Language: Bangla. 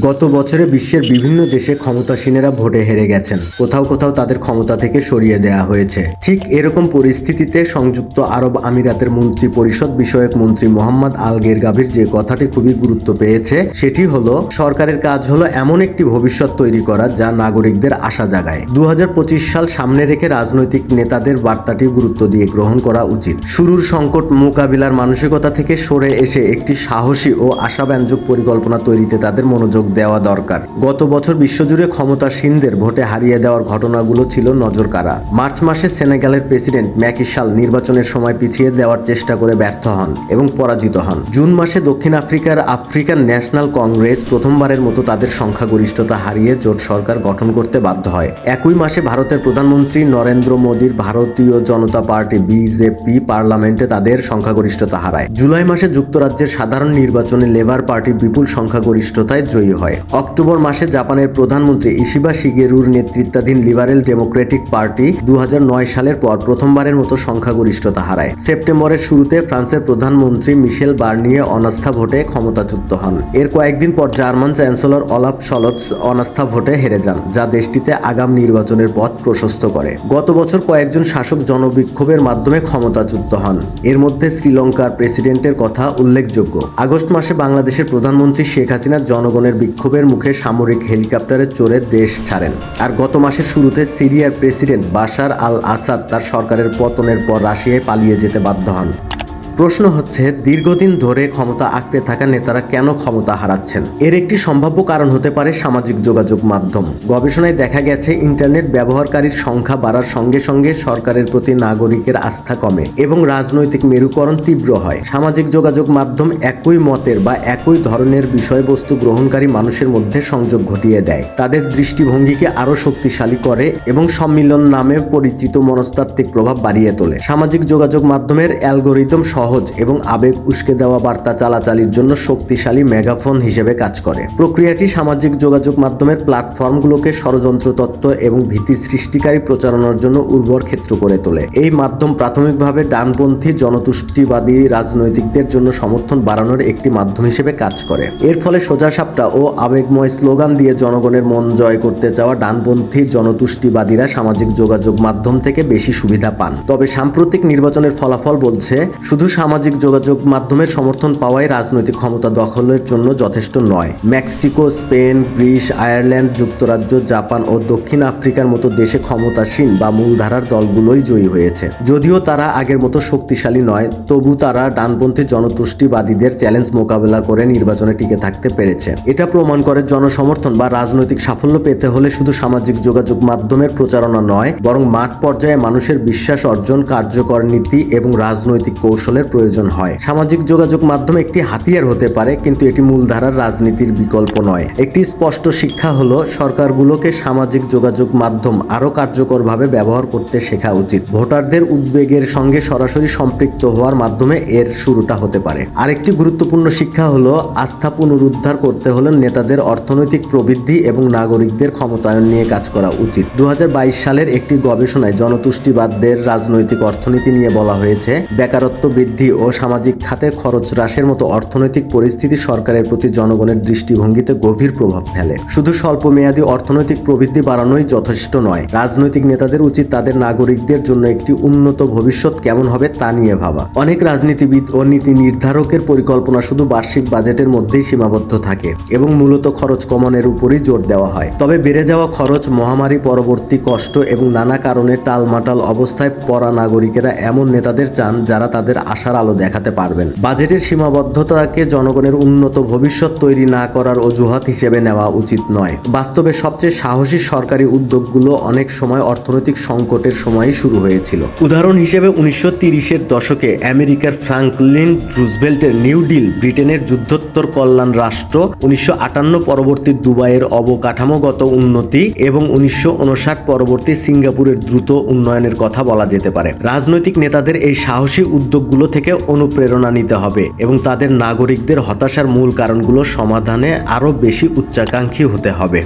গত বছরে বিশ্বের বিভিন্ন দেশে ক্ষমতাসীনেরা ভোটে হেরে গেছেন। কোথাও কোথাও তাদের ক্ষমতা থেকে সরিয়ে দেওয়া হয়েছে। ঠিক এরকম পরিস্থিতিতে সংযুক্ত আরব আমিরাতের মন্ত্রী পরিষদ বিষয়ক মন্ত্রী মোহাম্মদ আল গেরগাভির যে কথাটি খুবই গুরুত্ব পেয়েছে, সেটি হলো, সরকারের কাজ হলো এমন একটি ভবিষ্যৎ তৈরি করা যা নাগরিকদের আশা জাগায়। দু হাজার পঁচিশ সাল সামনে রেখে রাজনৈতিক নেতাদের বার্তাটি গুরুত্ব দিয়ে গ্রহণ করা উচিত। শুরুর সংকট মোকাবিলার মানসিকতা থেকে সরে এসে একটি সাহসী ও আশাব্যঞ্জক পরিকল্পনা তৈরিতে তাদের মনোযোগ দেওয়া দরকার। গত বছর বিশ্বজুড়ে ক্ষমতাসীনদের ভোটে হারিয়ে দেওয়ার ঘটনাগুলো ছিল নজরকাড়া। মার্চ মাসে সেনেগালের প্রেসিডেন্ট ম্যাকিশাল নির্বাচনের সময় পিছিয়ে দেওয়ার চেষ্টা করে ব্যর্থ হন এবং পরাজিত হন। জুন মাসে দক্ষিণ আফ্রিকার আফ্রিকান ন্যাশনাল কংগ্রেস প্রথমবারের মতো তাদের সংখ্যাগরিষ্ঠতা হারিয়ে জোট সরকার গঠন করতে বাধ্য হয়। একই মাসে ভারতের প্রধানমন্ত্রী নরেন্দ্র মোদীর ভারতীয় জনতা পার্টি বিজেপি পার্লামেন্টে তাদের সংখ্যাগরিষ্ঠতা হারায়। জুলাই মাসে যুক্তরাজ্যের সাধারণ নির্বাচনে লেবার পার্টি বিপুল সংখ্যাগরিষ্ঠতায় জয়ী হয়। অক্টোবর মাসে জাপানের প্রধানমন্ত্রী ইশিবা শিগেরুর নেতৃত্বাধীন লিবারেল ডেমোক্রেটিক পার্টি দু সালের পর প্রথমবারের মতো সংখ্যাগরিষ্ঠতা হারায়। সেপ্টেম্বরের শুরুতে ফ্রান্সের প্রধানমন্ত্রী মিশেল বার্নিয়ে অনাস্থা ভোটে ক্ষমতাচ্যুত হন। এর কয়েকদিন পর জার্মান চ্যান্সেলর অলাফ শলৎস অনাস্থা ভোটে হেরে যান, যা দেশটিতে আগাম নির্বাচনের পথ প্রশস্ত করে। গত বছর কয়েকজন শাসক জনবিক্ষোভের মাধ্যমে ক্ষমতাচ্যুত হন। এর মধ্যে শ্রীলঙ্কার প্রেসিডেন্টের কথা উল্লেখযোগ্য। আগস্ট মাসে বাংলাদেশের প্রধানমন্ত্রী শেখ হাসিনা জনগণের বিক্ষোভের মুখে সামরিক হেলিকপ্টারে চড়ে দেশ ছাড়েন। আর গত মাসের শুরুতে সিরিয়ার প্রেসিডেন্ট বাশার আল আসাদ তার সরকারের পতনের পর রাশিয়ায় পালিয়ে যেতে বাধ্য হন। প্রশ্ন হচ্ছে, দীর্ঘদিন ধরে ক্ষমতা আঁকড়ে থাকা নেতারা কেন ক্ষমতা হারাচ্ছেন? এর একটি সম্ভাব্য কারণ হতে পারে সামাজিক যোগাযোগ মাধ্যম। গবেষণায় দেখা গেছে, ইন্টারনেট ব্যবহারকারীর সংখ্যা বাড়ার সঙ্গে সঙ্গে সরকারের প্রতি নাগরিকের আস্থা কমে এবং রাজনৈতিক মেরুকরণ তীব্র হয়। সামাজিক যোগাযোগ মাধ্যম একই মতের বা একই ধরনের বিষয়বস্তু গ্রহণকারী মানুষের মধ্যে সংযোগ ঘটিয়ে দেয়। তাদের দৃষ্টিভঙ্গিকে আরও শক্তিশালী করে এবং সম্মিলন নামে পরিচিত মনস্তাত্ত্বিক প্রভাব বাড়িয়ে তোলে। সামাজিক যোগাযোগ মাধ্যমের অ্যালগোরিদম সহজ এবং আবেগ উস্কে দেওয়া বার্তা চালাচালির জন্য শক্তিশালী মেগাফোন হিসেবে কাজ করে। প্রক্রিয়াটি সামাজিক যোগাযোগ মাধ্যমের প্ল্যাটফর্মগুলোকে ষড়যন্ত্র তত্ত্ব এবং ভীতি সৃষ্টিকারী প্রচারণার জন্য উর্বর ক্ষেত্র করে তোলে। এই মাধ্যম প্রাথমিকভাবে ডানপন্থী জনতুষ্টিবাদী রাজনৈতিকদের জন্য সমর্থন বাড়ানোর একটি মাধ্যম হিসেবে কাজ করে। এর ফলে সোজাসাপটা ও আবেগময় স্লোগান দিয়ে জনগণের মন জয় করতে চাওয়া ডানপন্থী জনতুষ্টিবাদীরা সামাজিক যোগাযোগ মাধ্যম থেকে বেশি সুবিধা পান। তবে সাম্প্রতিক নির্বাচনের ফলাফল বলছে, শুধু সামাজিক যোগাযোগ মাধ্যমের সমর্থন পাওয়াই রাজনৈতিক ক্ষমতা দখলের জন্য যথেষ্ট নয়। মেক্সিকো, স্পেন, গ্রিস, আয়ারল্যান্ড, যুক্তরাজ্য, জাপান ও দক্ষিণ আফ্রিকার মতো দেশে ক্ষমতাসীন বা মূলধারার দলগুলোই জয়ী হয়েছে। যদিও তারা আগের মতো শক্তিশালী নয়, তবু তারা ডানপন্থী জনতুষ্টিবাদীদের চ্যালেঞ্জ মোকাবেলা করে নির্বাচনে টিকে থাকতে পেরেছে। এটা প্রমাণ করে জনসমর্থন বা রাজনৈতিক সাফল্য পেতে হলে শুধু সামাজিক যোগাযোগ মাধ্যমের প্রচারণা নয়, বরং মাঠ পর্যায়ে মানুষের বিশ্বাস অর্জন, কার্যকর নীতি এবং রাজনৈতিক কৌশলের প্রয়োজন হয়। সামাজিক যোগাযোগ মাধ্যম একটি হাতিয়ার হতে পারে, কিন্তু এটি মূলধারার রাজনীতির বিকল্প নয়। একটি স্পষ্ট শিক্ষা হলো, সরকারগুলোকে সামাজিক যোগাযোগ মাধ্যম আরও কার্যকরভাবে ব্যবহার করতে শেখা উচিত। ভোটারদের উদ্বেগের সঙ্গে সরাসরি সম্পৃক্ত হওয়ার মাধ্যমে এর শুরুটা হতে পারে। আরেকটি গুরুত্বপূর্ণ শিক্ষা হলো, আস্থা পুনরুদ্ধার করতে হলে নেতাদের অর্থনৈতিক প্রবৃদ্ধি এবং নাগরিকদের ক্ষমতায়ন নিয়ে কাজ করা উচিত। দু হাজার বাইশ সালের একটি গবেষণায় জনতুষ্টিবাদদের রাজনৈতিক অর্থনীতি নিয়ে বলা হয়েছে, বেকারত্ব বৃদ্ধি ও সামাজিক খাতে খরচ হ্রাসের মতো অর্থনৈতিক পরিস্থিতি সরকারের প্রতি জনগণের দৃষ্টিভঙ্গিতে গভীর প্রভাব ফেলে। শুধু স্বল্প মেয়াদী অর্থনৈতিক প্রবৃদ্ধি বাড়ানোই যথেষ্ট নয়। রাজনৈতিক নেতাদের উচিত তাদের নাগরিকদের জন্য একটি উন্নত ভবিষ্যৎ কেমন হবে তা নিয়ে ভাবা। অনেক রাজনীতিবিদ ও নীতি নির্ধারকের পরিকল্পনা শুধু বার্ষিক বাজেটের মধ্যেই সীমাবদ্ধ থাকে এবং মূলত খরচ কমানোর উপরই জোর দেওয়া হয়। তবে বেড়ে যাওয়া খরচ, মহামারী পরবর্তী কষ্ট এবং নানা কারণে টালমাটাল অবস্থায় পড়া নাগরিকেরা এমন নেতাদের চান যারা তাদের আশার আলো দেখাতে পারবেন। বাজেটের সীমাবদ্ধতাকে জনগণের উন্নত ভবিষ্যৎ তৈরি না করার অজুহাত হিসেবে নেওয়া উচিত নয়। বাস্তবে সবচেয়ে সাহসী সরকারি উদ্যোগগুলো অনেক সময় অর্থনৈতিক সংকটের সময়ই শুরু হয়েছিল। উদাহরণ হিসেবে উনিশশো তিরিশের দশকে আমেরিকার ফ্রাঙ্কলিন রুজভেল্টের নিউ ডিল, ব্রিটেনের যুদ্ধোত্তর কল্যাণ রাষ্ট্র, উনিশশো আটান্ন পরবর্তী দুবাইয়ের অবকাঠামোগত উন্নতি এবং উনিশশো উনষাট পরবর্তী সিঙ্গাপুরের দ্রুত উন্নয়নের কথা বলা যেতে পারে। রাজনৈতিক নেতাদের এই সাহসী উদ্যোগগুলো থেকে অনুপ্রেরণা নিতে হবে এবং তাদের নাগরিকদের হতাশার মূল কারণগুলো সমাধানে আরও বেশি উচ্চাকাঙ্ক্ষী হতে হবে।